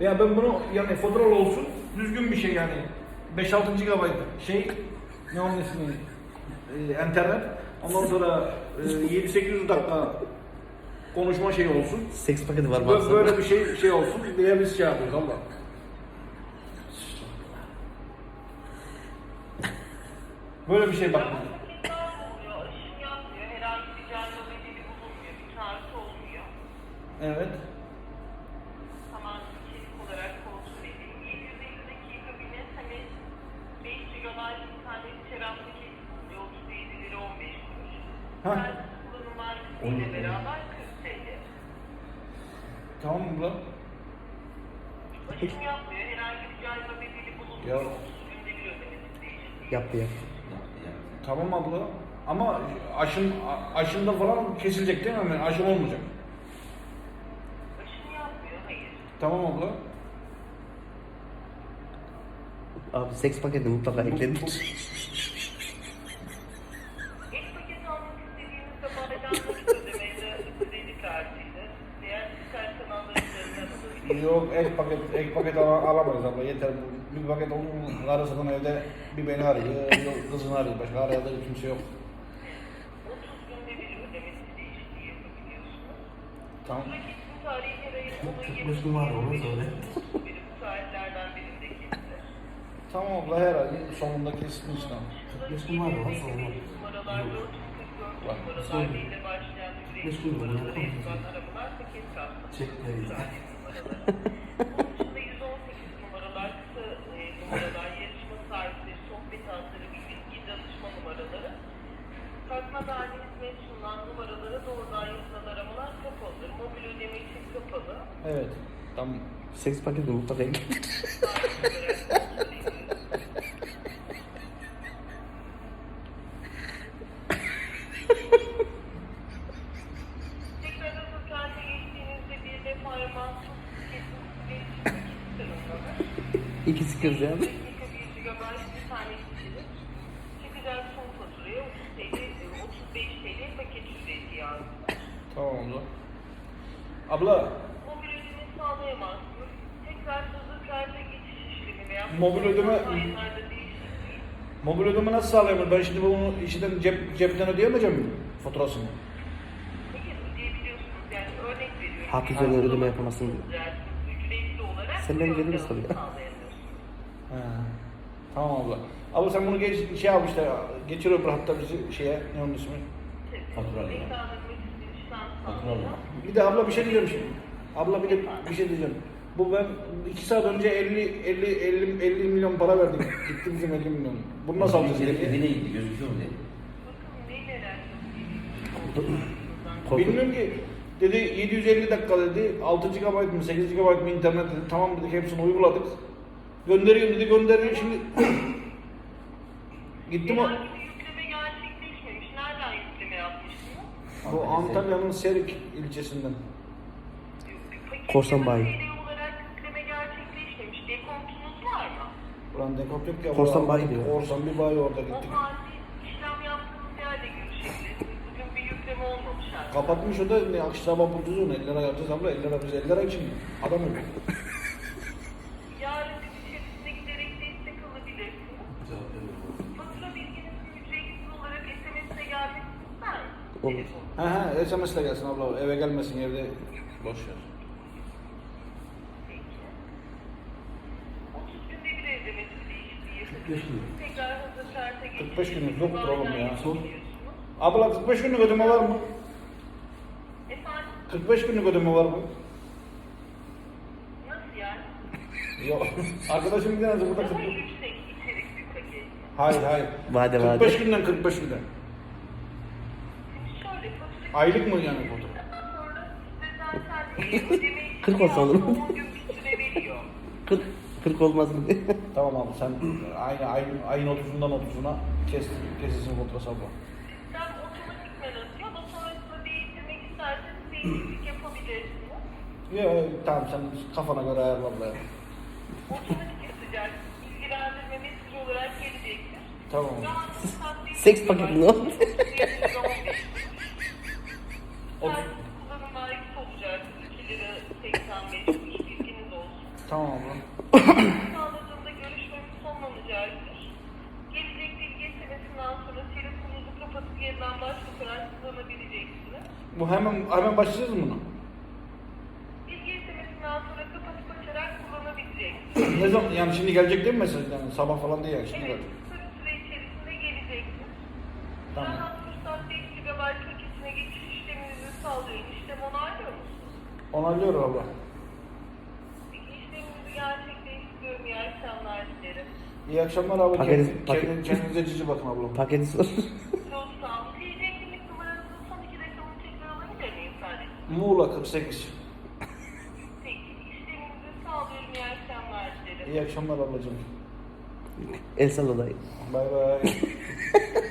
Ya ben bunu yani fotral olsun düzgün bir şey yani. 5-6 GB şey ne onun ismi e, internet. Ondan sonra e, 7-800 dakika konuşma şey olsun. Seks paketi var Bö- WhatsApp'ta. Böyle bir şey şey olsun diye biz şey yapıyoruz Allah. Böyle bir şey bak. Paketler oluyor, aşım yapmıyor, herhangi bir canlı bedeli bulunmuyor, bir tarih olmuyor. Evet. Hemen içerik olarak kontrol edeyim. 750 dakika bir hani 5 GB internet içeren paket bulunuyor, 37 lira 15 kuruş. Ha. Ben kullanım markasıyla beraber 40 TL. Tamam mı lan? Aşım yapmıyor, herhangi bir canlı bedeli bulunmuyor. Ya. 30 günde bir ödemesi değişiyor. Yaptı yaptı. Tamam abla. Ama aşın aşında falan kesilecek değil mi? hemen? Aşım olmayacak. Aşım yapmıyor, hayır. Tamam abla. Abi seks paketi mutlaka ekledik. Yok ek paket ek paket al alamayız abla yeter. Bir paket mu? Karısının evde bir beni arıyor, yok kızını arıyor. Başka arayadığı kimse yok. 30 günde bir ödemesi değişikliği yapabiliyorsunuz. Tamam. Paketin tarihi her ayın 10'u 45 numara olmaz öyle. Biri bu tarihlerden birinde kesilir. Tamam abla her ay sonunda kesin işte. 45 numara. Numaralar 444 Bak, 45 ücretli numara numaraları yapalım. yazılan aramalar paket kapsamında. Çekleri. Saniye numaraları. Onun dışında 118 numaralar, kısa e, dahil hizmet sunulan numaralara doğrudan yapılan aramalar kapalıdır. Mobil ödeme için kapalı. Evet. Ekledik. Tarih olarak kontrol ediyoruz. Tekrar kente geçtiğinizde bir defaya mahsus kesintili iletişim paketi tanımlanır. İkisi kız ya. Dakika 1 GB bir tane kişilik. Çıkacak son faturaya 30 TL, e, 35 TL paket ücreti yansıtır. Tamam abla. Abla Mobil ödeme sağlayamazsınız. Tekrar hazır kente geçiş işlemi veya Mobil ödeme- mobil ödeme nasıl sağlayayım? Ben şimdi bunu işten cep, cepten ödeyemeyeceğim mi faturasını? Hayır ödeyebiliyorsunuz yani örnek veriyorum. Hak Bir üzerine ödeme uygulama yapamazsın diyor. kullanacaksınız, Ücretli olarak Tamam abla. Abla sen bunu geç, şey yap işte geçir öbür hatta bizi şeye ne onun ismi? Fatura Tabii, ya. sağlamak için işlem Fatura sağlamak. mı? Bir de abla bir şey diyeceğim şimdi. Abla bir de bir şey diyeceğim. Bu ben iki saat önce 50 50 50 50 milyon para verdik. Gitti bizim 50 milyon. Bunu nasıl alacağız? Evine gitti gözüküyor mu diye. Bilmiyorum ki. Dedi 750 dakika dedi. 6 GB mı 8 GB mı internet dedi. Tamam dedik hepsini uyguladık. Gönderiyorum dedi gönderiyor şimdi. Gittim o. Herhangi bir yükleme gerçekleşmemiş. Nereden yükleme yapmıştınız? Bu Antalya'nın Serik ilçesinden. Korsan bayi. TL olarak yükleme gerçekleşmemiş. Dekontunuz var mı? Ulan dekont yok ya. Korsan bayi diyor. Korsan bir bayi orada O gittik. halde işlem yaptığınız yerde görüşebilirsiniz. Bugün bir yükleme olmamış artık. Kapatmış o da ne akış sabah bulacağız onu 50 lira yapacağız abla 50 lira biz 50 lira için adam öyle. Olur. He he SMS ile gelsin abla eve gelmesin evde boş ver. Peki. 30 günde bir ödemesi değişikliği yapabilirsiniz. Tekrar hazır şarta geçip 45 günümüz yoktur oğlum ya. yapabiliyorsunuz. Abla 45 günlük ödeme var mı? Efendim 45 günlük ödeme var mı? nasıl yani? Yok. Arkadaşım bir tanesi burada Daha 40. yüksek içerik bir paket. Hayır hayır. Vade 45 vade. günden 45 günden. Aylık mı yani bu? sonra size zaten ödeme için 40 olsa olur mu? 10 gün bir süre veriyor. 40, 40 olmaz mı. Tamam abi sen aynı ayın, ayın 30'undan 30'una kes, kesilsin faturası abla. Sistem otomatikmen atıyor ama sonrasında değiştirmek isterseniz değişiklik yapabilirsiniz. Ya tamam sen kafana göre ayarla abla ya. Otomatik yapacak. Bilgilendirme mesajı olarak gelecektir. Tamam. Seks paketi ne oldu? Maliyeti olacak. 2 lira 85 kuruş bilginiz olsun. Tamam abla. sağladığında görüşmemiz sonlanacaktır. Gelecek bilgi SMS''inden sonra telefonunuzu kapatıp yeniden başlatarak kullanabileceksiniz. Bu hemen hemen başlayacağız mı bunu? Bilgi SMS''inden sonra kapatıp açarak kullanabileceksiniz. Ne zaman yani şimdi gelecek değil mi mesaj yani sabah falan değil yani şimdi Evet, gelecek. kısa bir süre içerisinde gelecektir. Tamam. Tamam. Fırsat 5 GB paketine geçiş sağlıyorum. İşlem onaylıyor musunuz? Onaylıyor abla. Peki işleminizi gerçekleştiriyorum. İyi akşamlar dilerim. İyi akşamlar abla. Paketi- Kendi- paket- kendi- Kendinize cici bakın abla. Paketi sor. Çok sağ olun. TC kimlik numaranızın son iki rakamını tekrar alabilir miyim sadece? Muğla 48. Peki. İşleminizi sağlıyorum. İyi akşamlar dilerim. İyi akşamlar ablacığım. El salla dayı. Bay bay.